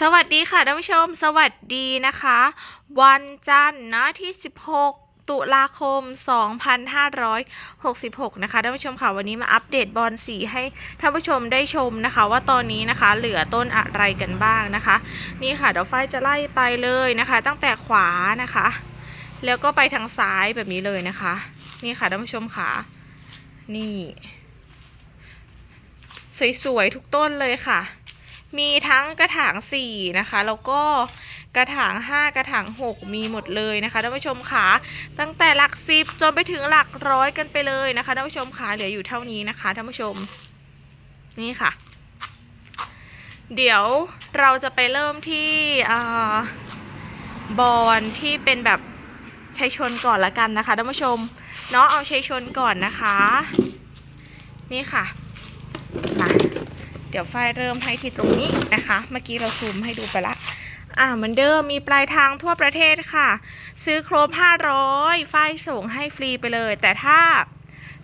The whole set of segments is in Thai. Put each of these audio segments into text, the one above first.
สวัสดีค่ะท่านผู้ชม สวัสดีนะคะ วันจันทร์นะที่ 16 ตุลาคม 2566 นะคะท่านผู้ชมค่ะวันนี้มาอัปเดตบอลสีให้ท่านผู้ชมได้ชมนะคะ ว่าตอนนี้นะคะเหลือต้นอะไรกันบ้างนะคะ นี่ค่ะเดี๋ยวไฟจะไล่ไปเลยนะคะ ตั้งแต่ขวานะคะ แล้วก็ไปทางซ้ายแบบนี้เลยนะคะ นี่ค่ะท่านผู้ชมค่ะนี่ สวยๆทุกต้นเลยค่ะ มีทั้งกระถาง 4 นะคะ แล้วก็กระถาง 5 กระถาง 6 มีหมดเลยนะคะท่านผู้ชมค่ะตั้งแต่หลักสิบจนไปถึงหลักร้อยกันไปเลยนะคะท่านผู้ชมค่ะเหลืออยู่เท่านี้นะคะท่านผู้ชม นี่ค่ะ เดี๋ยวเราจะไปเริ่มที่บอลที่เป็นแบบชัยชนก่อนละกันนะคะท่านผู้ชมเนาะเอาชัยชนก่อนนะคะ นี่ค่ะมา ดี๋ยวฝ้ายเริ่มให้ที่ตรงนี้นะคะ เมื่อกี้เราซูมให้ดูไปละอ่าเหมือนเดิมมีปลายทางทั่วประเทศค่ะ ซื้อครบ 500 ฝ้ายส่งให้ฟรีไปเลย แต่ถ้า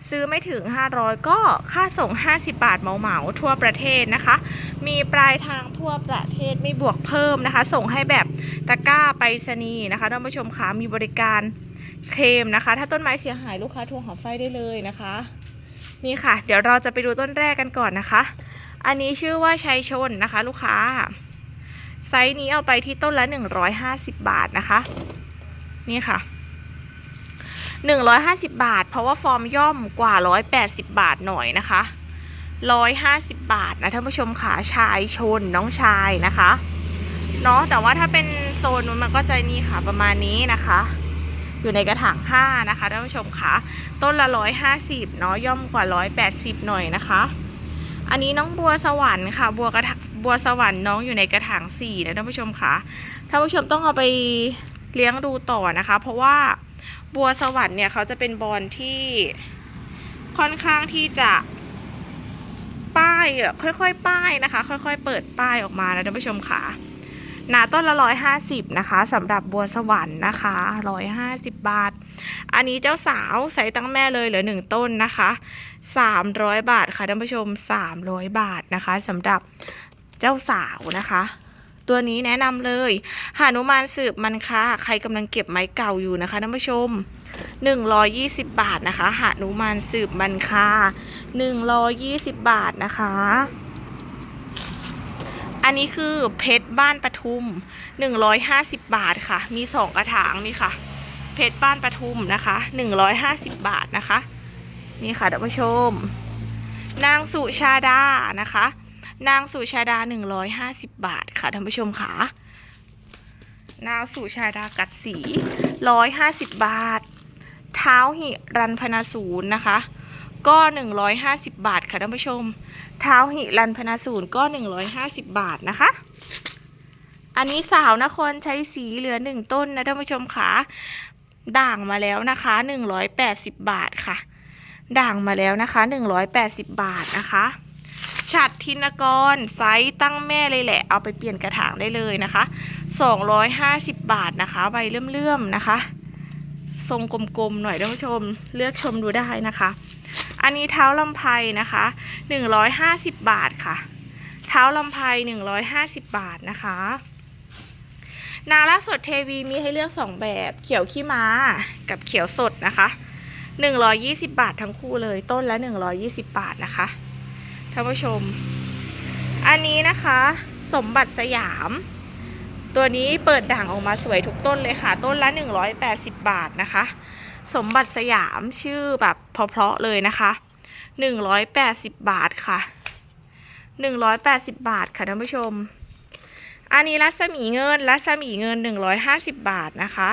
ซื้อไม่ถึง 500 ก็ค่าส่ง 50 บาทเหมาๆทั่วประเทศนะคะ มีปลายทางทั่วประเทศไม่บวกเพิ่มนะคะ ส่งให้แบบตะกร้าไปรษณีย์นะคะท่านผู้ชมคะมีบริการเคลมนะคะ ถ้าต้นไม้เสียหายลูกค้าทวงของฝ้ายได้เลยนะคะ นี่ค่ะ เดี๋ยวเราจะไปดูต้นแรกกันก่อนนะคะ อันนี้ชื่อว่าชัยชนนะคะ ลูกค้า ไซส์นี้เอาไปที่ต้นละ 150 บาทนะคะ นี่ค่ะ 150 บาท เพราะว่าฟอร์มย่อมกว่า 180 บาทหน่อยนะคะ 150 บาทนะท่านผู้ชมค่ะชายชนน้องชายนะคะเนาะแต่ว่าถ้าเป็นโซนนู้นมันก็จะนี่ค่ะประมาณนี้นะคะ อยู่ในกระถาง5นะคะท่านผู้ชมค่ะ ต้นละ 150เนาะย่อมกว่า 180 หน่อยนะคะ อันนี้น้องบัวสวรรค์ค่ะ บัวกระถางบัวสวรรค์น้องอยู่ในกระถางสี่นะท่านผู้ชมค่ะท่านผู้ชมต้องเอาไปเลี้ยงดูต่อนะคะ เพราะว่าบัวสวรรค์เนี่ยเขาจะเป็นบอลที่ค่อนข้างที่จะป้ายค่อยๆ ป้ายนะคะ ค่อยๆ เปิดป้ายออกมานะท่านผู้ชมค่ะหนาต้นละร้อยห้าสิบนะคะสำหรับบัวสวรรค์นะคะร้อยห้าสิบบาท อันนี้เจ้าสาวใส่ตั้งแม่เลยเหลือหนึ่งต้นนะคะ 300 บาทค่ะท่านผู้ชม 300 บาทนะคะสำหรับเจ้าสาวนะคะตัวนี้แนะนำเลยหานุมานสืบมันค่ะ ใครกำลังเก็บไม้เก่าอยู่นะคะท่านผู้ชม 120 บาทนะคะหานุมานสืบมันค่ะ 120 บาทนะคะ อันนี้คือเพชรบ้านปทุม 150 บาทค่ะ มี 2 กระถางนี่ค่ะ เพชรบ้านปทุมนะคะ150 บาทนะคะ นี่ค่ะท่านผู้ชม นางสุชาดานะคะ นางสุชาดา 150 บาทค่ะท่านผู้ชมค่ะนางสุชาดากัดสี 150 บาท เท้าหิรันพนาศูนย์นะคะก็ 150 บาทค่ะท่านผู้ชม เท้าหิรันพนาศูนย์ก็ 150 บาทนะคะ อันนี้สาวนครใช้สีเหลือหนึ่งต้นนะท่านผู้ชมค่ะ ด่างมาแล้วนะคะ180บาทค่ะ ด่างมาแล้วนะคะ180บาทนะคะฉัดทินกรไซส์ตั้งแม่เลยแหละ เอาไปเปลี่ยนกระถางได้เลยนะคะ250บาทนะคะ ใบเลื่อมๆนะคะ ทรงกลมๆหน่อยท่านผู้ชม เลือกชมดูได้นะคะ อันนี้เท้าลำไพนะคะ150บาทค่ะ เท้าลำไพ150บาทนะคะ นางรักสดเทวีมีให้เลือก 2 แบบเขียวขี้ม้ากับเขียวสดนะคะ 120 บาททั้งคู่เลยต้นละ 120 บาทนะคะท่านผู้ชม อันนี้นะคะ สมบัติสยาม ตัวนี้เปิดด่างออกมาสวยทุกต้นเลยค่ะ ต้นละ 180 บาทนะคะ สมบัติสยามชื่อแบบเพราะๆเลยนะคะ 180 บาทค่ะ 180 บาทค่ะท่านผู้ชม อันนี้รัศมีเงิน รัศมีเงิน 150 บาทนะคะ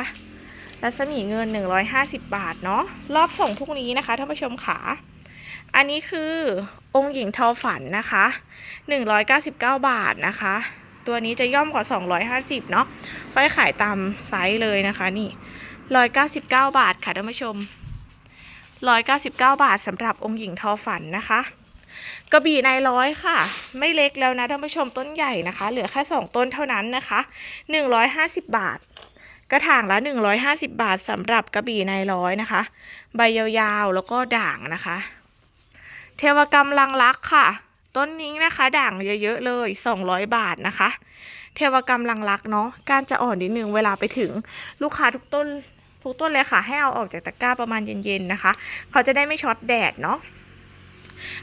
รัศมีเงิน 150 บาทเนาะ รอบส่งพรุ่งนี้นะคะท่านผู้ชมขา อันนี้คือองค์หญิงทอฝันนะคะ 199 บาทนะคะ ตัวนี้จะย่อมกว่า 250 เนาะไฟขายตามไซส์เลยนะคะนี่199 บาทค่ะท่านผู้ชม 199 บาทสำหรับองค์หญิงทอฝันนะคะ กระบี่นายร้อยค่ะ ไม่เล็กแล้วนะท่านผู้ชมต้นใหญ่นะคะ เหลือแค่2ต้นเท่านั้นนะคะ 150 บาท กระถางละ 150 บาทสำหรับกระบี่นายร้อยนะคะ ใบยาวๆแล้วก็ด่างนะคะ เทวกรรมลังลักค่ะ ต้นนี้นะคะ ด่างเยอะๆเลย 200 บาทนะคะ เทวกรรมลังรักเนาะการจะอ่อนนิดนึงเวลาไปถึงลูกค้าทุกต้นทุกต้นเลยค่ะ ให้เอาออกจากตะกร้าประมาณเย็นๆนะคะ เขาจะได้ไม่ช็อตแดดเนาะ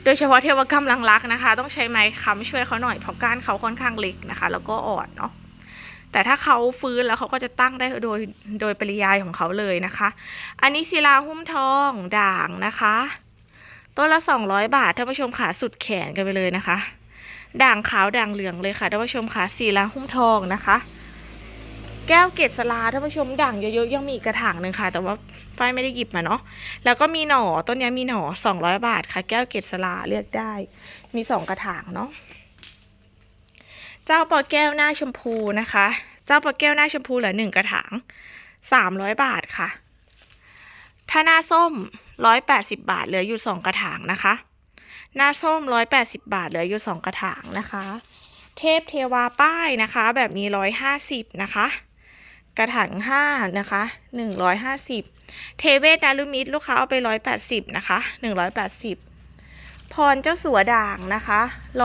โดยเฉพาะเทวกรรมลังรักนะคะ ต้องใช้ไม้ค้ำช่วยเขาหน่อยเพราะก้านเขาค่อนข้างเล็กนะคะ แล้วก็อ่อนเนาะแต่ถ้าเขาฟื้นแล้วเขาก็จะตั้งได้โดยโดยปริยายของเขาเลยนะคะ อันนี้ศิลาหุ้มทองด่างนะคะต้นละ 200 บาทท่านผู้ชมขาสุดแขนกันไปเลยนะคะ ด่างขาวด่างเหลืองเลยค่ะท่านผู้ชมค่ะสีลาหุ้มทองนะคะ แก้วเกศลาท่านผู้ชมด่างเยอะๆยังมีอีกกระถางหนึ่งค่ะ แต่ว่าฝ้ายไม่ได้หยิบมาเนาะแล้วก็มีหน่อต้นนี้มีหน่อ200บาทค่ะ แก้วเกศลาเลือกได้ มีสองกระถางเนาะเจ้าปอแก้วหน้าชมพูนะคะ เจ้าปอแก้วหน้าชมพูเหลือหนึ่งกระถาง300บาทค่ะถ้าหน้าส้ม180บาทเหลืออยู่สองกระถางนะคะ หน้าส้ม180บาทเหลืออยู่สองกระถางนะคะเทพเทวาป้ายนะคะ แบบนี้150นะคะ กระถาง5นะคะ 150 เทเวศนารุมิตรลูกค้าเอาไป 180 นะคะ 180 พรเจ้าสัวด่างนะคะ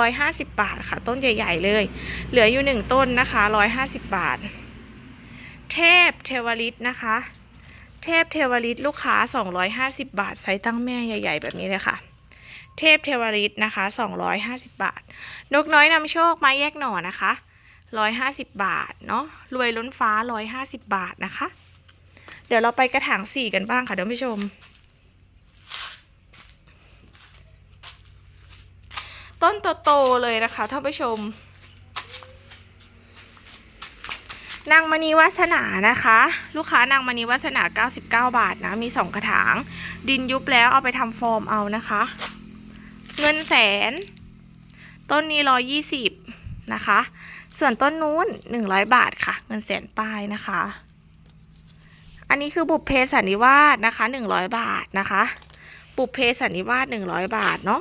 150 บาทค่ะ ต้นใหญ่ๆเลย เหลืออยู่ 1 ต้นนะคะ 150 บาท เทพเทวฤทธิ์นะคะ เทพเทวฤทธิ์ลูกค้า 250 บาทไซส์ตั้งแม่ใหญ่ ๆ แบบนี้เลยค่ะเทพเทวฤทธิ์นะคะ 250 บาท นกน้อยนำโชคไม้แยกหน่อนะคะ 150 บาทเนาะรวยล้นฟ้า 150 บาทนะคะ เดี๋ยวเราไปกระถางสี่กันบ้างค่ะท่านผู้ชม ต้นโตๆเลยนะคะท่านผู้ชม นางมณีวาสนานะคะ ลูกค้านางมณีวาสนา 99 บาทนะมี 2 กระถาง ดินยุบแล้วเอาไปทำฟอร์มเอานะคะ เงินแสน ต้นนี้ 120 นะคะ ส่วนต้นนู้น100บาทค่ะ เงินแสนป้ายนะคะ อันนี้คือบุพเพสันนิวาสนะคะ100บาทนะคะ บุพเพสันนิวาส100บาทเนาะ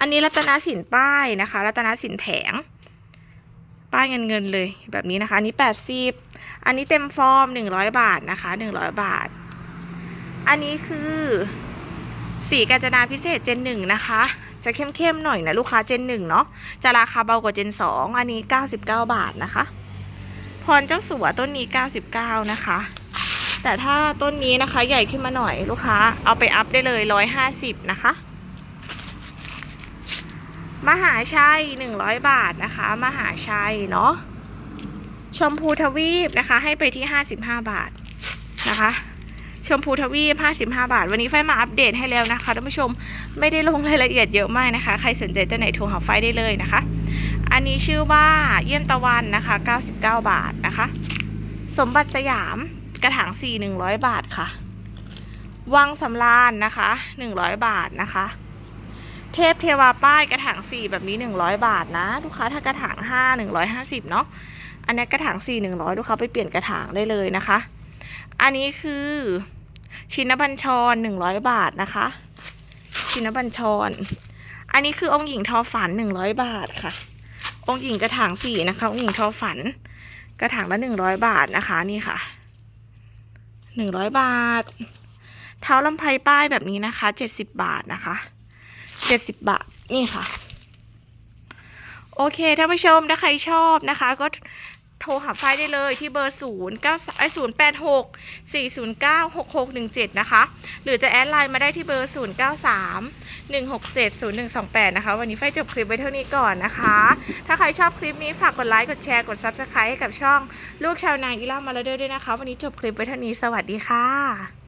อันนี้รัตนสินป้ายนะคะ รัตนสินแผง ป้ายเงินเงินเลยแบบนี้นะคะ อันนี้80อันนี้เต็มฟอร์ม100บาทนะคะ100บาท อันนี้คือสีกาญจนาพิเศษเจนหนึ่งนะคะ จะเข้มๆหน่อยนะลูกค้าเจนหนึ่งเนาะจะราคาเบากว่าเจนสองอันนี้99บเก้าบาทนะคะ พรเจ้าสัวต้นนี้99นะคะ แต่ถ้าต้นนี้นะคะใหญ่ขึ้นมาหน่อยลูกค้าเอาไปอัพได้เลย150นะคะมหาชัย100บาทนะคะ มหาชัยเนาะชมพูทวีปนะคะ ให้ไปที่55บาทนะคะ ชมพูทวีป55 บาท วันนี้ไฟมาอัปเดตให้แล้วนะคะท่านผู้ชมไม่ได้ลงรายละเอียดเยอะมากนะคะ ใครสนใจตัวไหนโทรหาไฟได้เลยนะคะ อันนี้ชื่อว่าเยี่ยมตะวันนะคะ 99 บาทนะคะ สมบัติสยามกระถาง4 100 บาทค่ะ วังสำราญนะคะ 100 บาทนะคะ เทพเทวาป้ายกระถาง 4 แบบนี้ 100 บาทนะ ลูกค้าถ้ากระถาง 5 150 เนาะอันนี้กระถาง 4 100 ลูกค้าไปเปลี่ยนกระถางได้เลยนะคะ อันนี้คือชินบัญชร100บาทนะคะ ชินบัญชร อันนี้คือองค์หญิงทอฝัน100บาทค่ะ องค์หญิงกระถางสี่นะคะองค์หญิงทอฝัน กระถางละ100บาทนะคะนี่ค่ะ100บาท เท้าลำไพป้ายแบบนี้นะคะ70บบาทนะคะ70บาทนี่ค่ะ โอเคท่านผู้ชมถ้าใครชอบนะคะ ก็ โทรหาไฟล์ได้เลยที่เบอร์0 9ไอ0 8 6 4 0 9 6 6 1 7 นะคะ หรือจะแอดไลน์มาได้ที่เบอร์ 0 9 3 1 6 7 0 1 2 8 นะคะ วันนี้ไฟล์จบคลิปไว้เท่านี้ก่อนนะคะ ถ้าใครชอบคลิปนี้ฝากกดไลค์ กดแชร์ กด Subscribe ให้กับช่องลูกชาวนางอีล่ามาลเดอร์ด้วยนะคะ วันนี้จบคลิปไว้เท่านี้ สวัสดีค่ะ